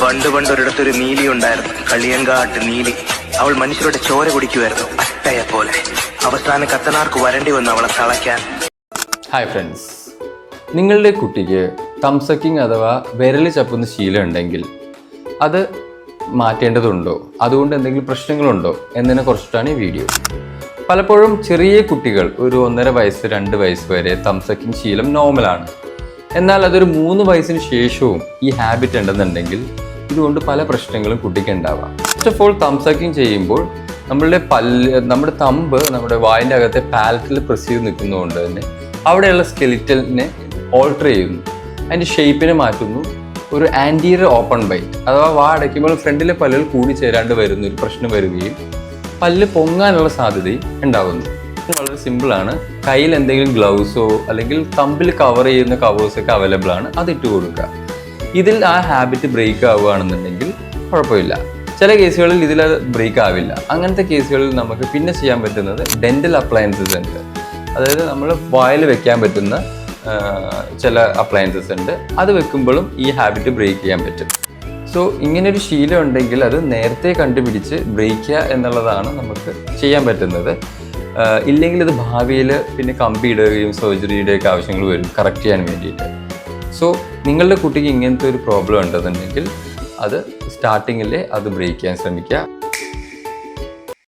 പണ്ട് ഒരിടത്തൊരു നീലി ഉണ്ടായിരുന്നു. കളിയങ്കാട്ട് നീലി അവൾ മനുഷ്യരുടെ ചോര കുടിക്കുമായിരുന്നു. അട്ടയെ പോലെ. അവസാനം കത്തനാർക്ക് വരണ്ടി വന്നു അവളെ തളയ്ക്കാൻ. ഹായ് ഫ്രണ്ട്സ് നിങ്ങളുടെ കുട്ടിക്ക് തംസക്കിങ് അഥവാ വിരൽ ചപ്പുന്ന ശീലം ഉണ്ടെങ്കിൽ അത് മാറ്റേണ്ടതുണ്ടോ? അതുകൊണ്ട് എന്തെങ്കിലും പ്രശ്നങ്ങളുണ്ടോ? എന്നതിനെ കുറിച്ചിട്ടാണ് ഈ വീഡിയോ പലപ്പോഴും ചെറിയ കുട്ടികൾ ഒരു ഒന്നര വയസ്സ് രണ്ട് വയസ്സ് വരെ തംസക്കിങ് ശീലം നോർമലാണ് എന്നാൽ അതൊരു മൂന്ന് വയസ്സിന് ശേഷവും ഈ ഹാബിറ്റ് ഉണ്ടെന്നുണ്ടെങ്കിൽ ഇതുകൊണ്ട് പല പ്രശ്നങ്ങളും കുട്ടിക്ക് ഉണ്ടാവാം. ഫസ്റ്റ് ഓഫ് ഓൾ തംസക്കിങ് ചെയ്യുമ്പോൾ നമ്മളുടെ പല്ല് നമ്മുടെ തമ്പ് നമ്മുടെ വായിന്റെ അകത്തെ പാലറ്റിൽ പ്രസ് ചെയ്ത് നിൽക്കുന്നതുകൊണ്ട് തന്നെ അവിടെയുള്ള സ്കെലിറ്റലിനെ ഓൾട്ടർ ചെയ്യുന്നു. അതിന്റെ ഷേപ്പിനെ മാറ്റുന്നു. ഒരു ആന്റീരിയർ ഓപ്പൺ ബൈറ്റ് അഥവാ വാ അടയ്ക്കുമ്പോൾ ഫ്രണ്ടിലെ പല്ലുകൾ കൂടി ചേരാണ്ട് വരുന്ന ഒരു പ്രശ്നം വരികയും പല്ല് പൊങ്ങാനുള്ള സാധ്യതയും ഉണ്ടാകുന്നു വളരെ സിമ്പിളാണ് കയ്യിൽ എന്തെങ്കിലും ഗ്ലൗസോ അല്ലെങ്കിൽ തമ്പിൽ കവർ ചെയ്യുന്ന കവേഴ്സൊക്കെ അവൈലബിൾ ആണ്. അത് ഇട്ട് കൊടുക്കുക. ഇതിൽ ആ ഹാബിറ്റ് ബ്രേക്ക് ആവുകയാണെന്നുണ്ടെങ്കിൽ കുഴപ്പമില്ല. ചില കേസുകളിൽ ഇതിൽ ബ്രേക്ക് ആവില്ല. അങ്ങനത്തെ കേസുകളിൽ നമുക്ക് പിന്നെ ചെയ്യാൻ പറ്റുന്നത് ഡെന്റൽ അപ്ലയൻസസ് ഉണ്ട്. അതായത് നമ്മൾ വായിൽ വെക്കാൻ പറ്റുന്ന ചില അപ്ലയൻസസ് ഉണ്ട്. അത് വെക്കുമ്പോഴും ഈ ഹാബിറ്റ് ബ്രേക്ക് ചെയ്യാൻ പറ്റും. സോ ഇങ്ങനൊരു ശീലം ഉണ്ടെങ്കിൽ അത് നേരത്തെ കണ്ടുപിടിച്ച് ബ്രേക്ക് ചെയ്യുക എന്നുള്ളതാണ് നമുക്ക് ചെയ്യാൻ പറ്റുന്നത്. ഇല്ലെങ്കിൽ ഇത് ഭാവിയിൽ പിന്നെ കമ്പി ഇടുകയും സർജറിയുടെയൊക്കെ ആവശ്യങ്ങൾ വരും. കറക്റ്റ് ചെയ്യാൻ വേണ്ടിയിട്ട്. സോ നിങ്ങളുടെ കുട്ടിക്ക് ഇങ്ങനത്തെ ഒരു പ്രോബ്ലം ഉണ്ടെന്നുണ്ടെങ്കിൽ അത് സ്റ്റാർട്ടിങ്ങിൽ അത് ബ്രേക്ക് ചെയ്യാൻ ശ്രമിക്കുക.